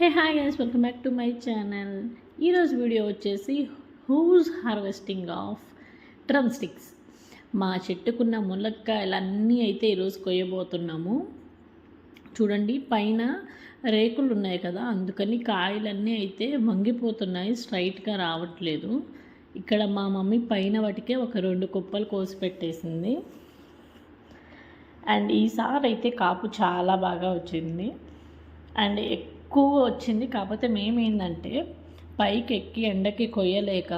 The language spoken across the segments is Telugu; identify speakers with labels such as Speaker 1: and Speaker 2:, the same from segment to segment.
Speaker 1: Hey hi guys welcome back to my channel ఈరోజు వీడియో వచ్చేసి huge harvesting of drumsticks మా చెట్టుకున్న ములక్కాయలన్నీ అయితే ఈరోజు కొయ్యబోతున్నాము. చూడండి పైన రేకులు ఉన్నాయి కదా అందుకని కాయలన్నీ అయితే వంగిపోతున్నాయి స్ట్రైట్గా రావట్లేదు. ఇక్కడ మా మమ్మీ పైన వాటికే ఒక రెండు కుప్పలు కోసి పెట్టేసింది. అండ్ ఈసారి అయితే కాపు చాలా బాగా వచ్చింది. అండ్ ఎక్కువ వచ్చింది. కాకపోతే మేమేందంటే పైకి ఎక్కి ఎండకి కొయ్యలేక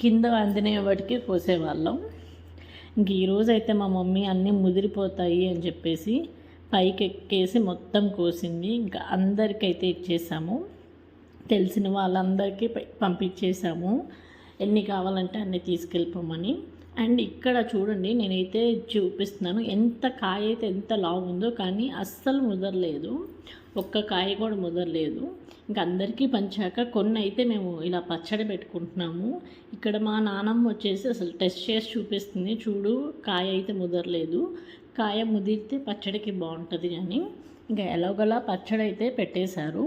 Speaker 1: కింద అందినే వాటికి కోసేవాళ్ళం. ఇంక ఈరోజు అయితే మా మమ్మీ అన్నీ ముదిరిపోతాయి అని చెప్పేసి పైకి ఎక్కేసి మొత్తం కోసింది. ఇంకా అందరికైతే ఇచ్చేసాము. తెలిసిన వాళ్ళందరికీ పంపించేసాము ఎన్ని కావాలంటే అన్ని తీసుకెళ్ళిపోమని. అండ్ ఇక్కడ చూడండి నేనైతే చూపిస్తున్నాను. ఎంత కాయ అయితే ఎంత లావు ఉందో కానీ అస్సలు ముదరలేదు. ఒక్క కాయ కూడా ముదరలేదు. ఇంకా అందరికీ పంచాక కొన్ని అయితే మేము ఇలా పచ్చడి పెట్టుకుంటున్నాము. ఇక్కడ మా నానమ్మ వచ్చేసి అసలు టెస్ట్ చేసి చూపిస్తుంది. చూడు కాయ అయితే ముదరలేదు. కాయ ముదిరితే పచ్చడికి బాగుంటుంది అని. ఇంకా ఎలాగోలా పచ్చడి అయితే పెట్టేశారు.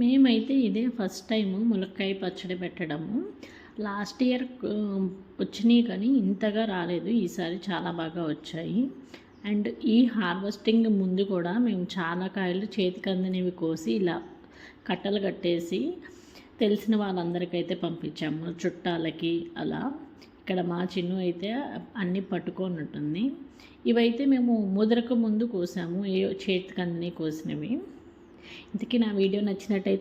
Speaker 1: మేమైతే ఇదే ఫస్ట్ టైము ములక్కాయ పచ్చడి పెట్టడము. లాస్ట్ ఇయర్ వచ్చినాయి కానీ ఇంతగా రాలేదు. ఈసారి చాలా బాగా వచ్చాయి. అండ్ ఈ హార్వెస్టింగ్ ముందు కూడా మేము చాలా కాయలు చేతికి అందినవి కోసి ఇలా కట్టలు కట్టేసి తెలిసిన వాళ్ళందరికైతే పంపించాము. చుట్టాలకి అలా. ఇక్కడ మా చిన్ను అయితే అన్నీ పట్టుకొని ఉంటుంది ఇవైతే మేము ముదరక ముందు కోసాము. ఏ చేతికి అందినవి కోసినవి. ఇంతకీ నా వీడియో నచ్చినట్టయితే